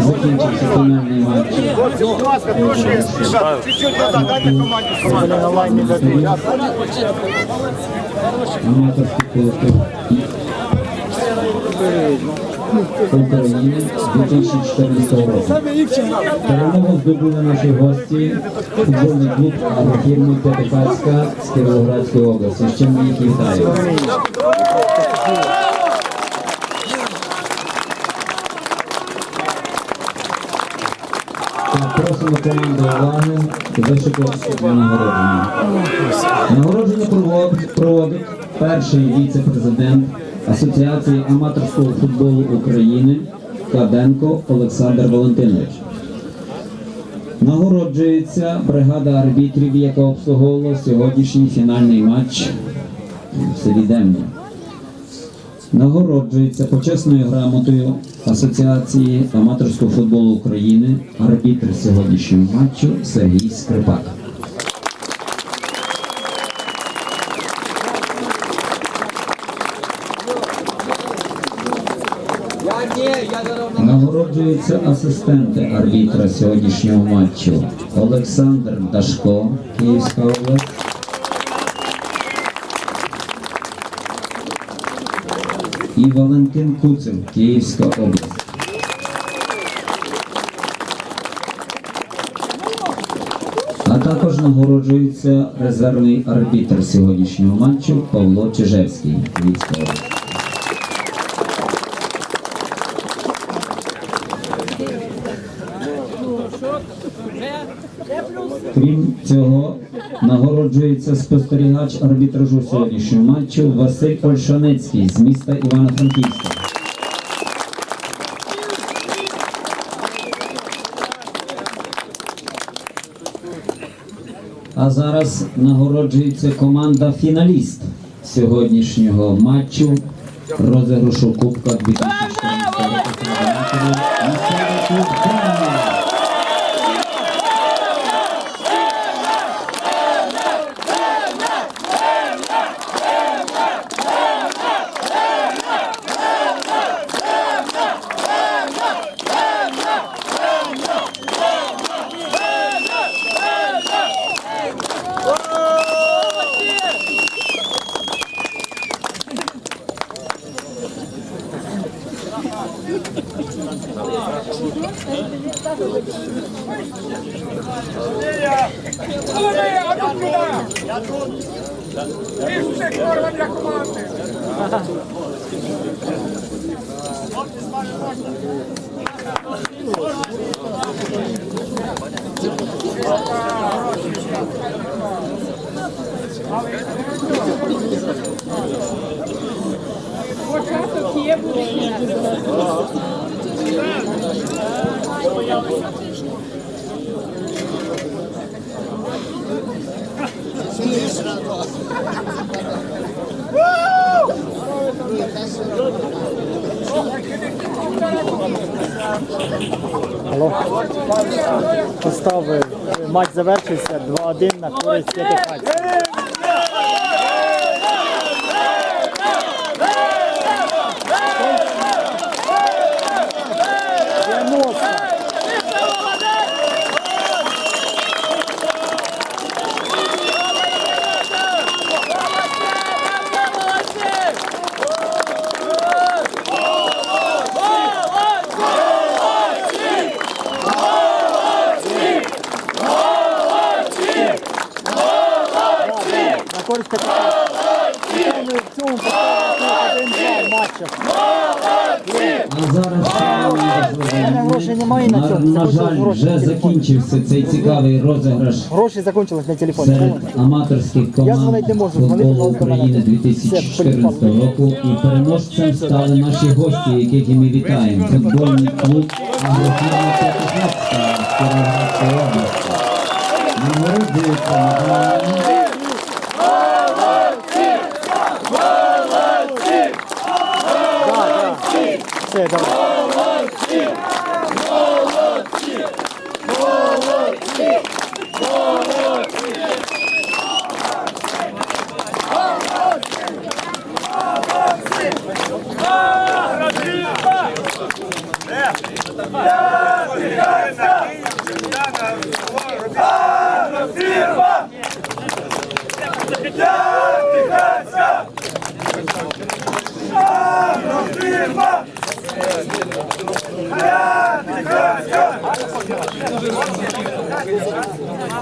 Закінчився фінальний матч. Аматорський колектив України з 2014 року. Перемогу здобули наші гості, футбольний клуб агрофірми П'ятихатська з Кіровоградської області. Чим ми їх вітаємо. Просимо команду уваги вишикуватися для нагородження. Нагородження провод- проводить перший віце-президент Асоціації аматорського футболу України Каденко Олександр Валентинович. Нагороджується бригада арбітрів, яка обслуговувала сьогоднішній фінальний матч в селі. Нагороджується почесною грамотою Асоціації аматорського футболу України арбітр сьогоднішнього матчу Сергій Скрипак. Нагороджуються асистенти арбітра сьогоднішнього матчу Олександр Дашко, Київська область. І Валентин Куцев, Київська область. А також нагороджується резервний арбітр сьогоднішнього матчу Павло Чижевський, Київська область. Крім цього, нагороджується спостерігач арбітражу сьогоднішнього матчу Василь Ольшанецький з міста Івано-Франківська. А зараз нагороджується команда фіналіст сьогоднішнього матчу розіграшу Кубка 2014 року. Початок є буде кінець. Алло. Поставив. Матч завершився 2-1 на користь П'ятихатська. Дев'яносто. На користь П'ятихатська. Ми в цьому поставили 1-2 матчах. А зараз У мене грошей немає на цьому. на жаль, вже закінчився цей цікавий розіграш Гроші закончились на телефоні. серед аматорських Я команд дзвонити не можу, дзвонити футболу можна мене. України Все, 2014 поліпали. року. І переможцем стали наші гості, яких і ми вітаємо. Футбольний клуб Агрофірма П'ятихатська з Кіровоградської області. Нагороджується медалями 谢谢张老师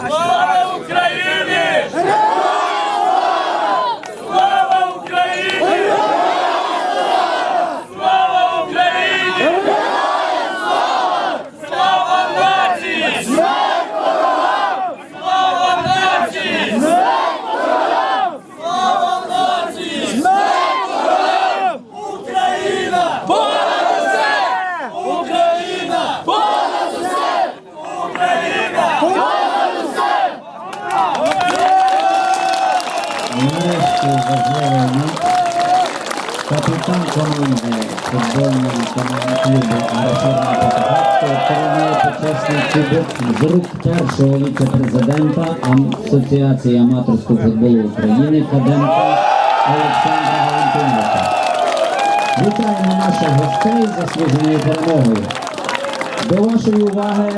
Para a Ucrânia! Важливий матч. Капітан команди футбольного клубу Агресивна Покахатська отримує почесний кубок з рук першого віце-президента Асоціації аматорського футболу України Каденка Олександра Валентиновича. Вітаємо наших гостей заслуженою перемогою. До вашої уваги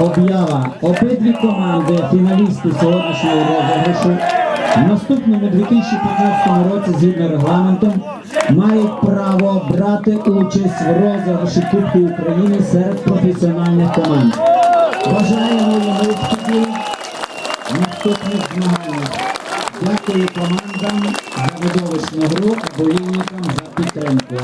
об'ява. Обидві команди, фіналісти сьогоднішнього розіграшу, в наступному 2015 році, згідно регламентом, мають право брати участь в розіграші Кубку України серед професіональних команд. Бажаємо їм успіхів в наступних змаганнях. Дякую командам за видовищну гру, болівникам за підтримку.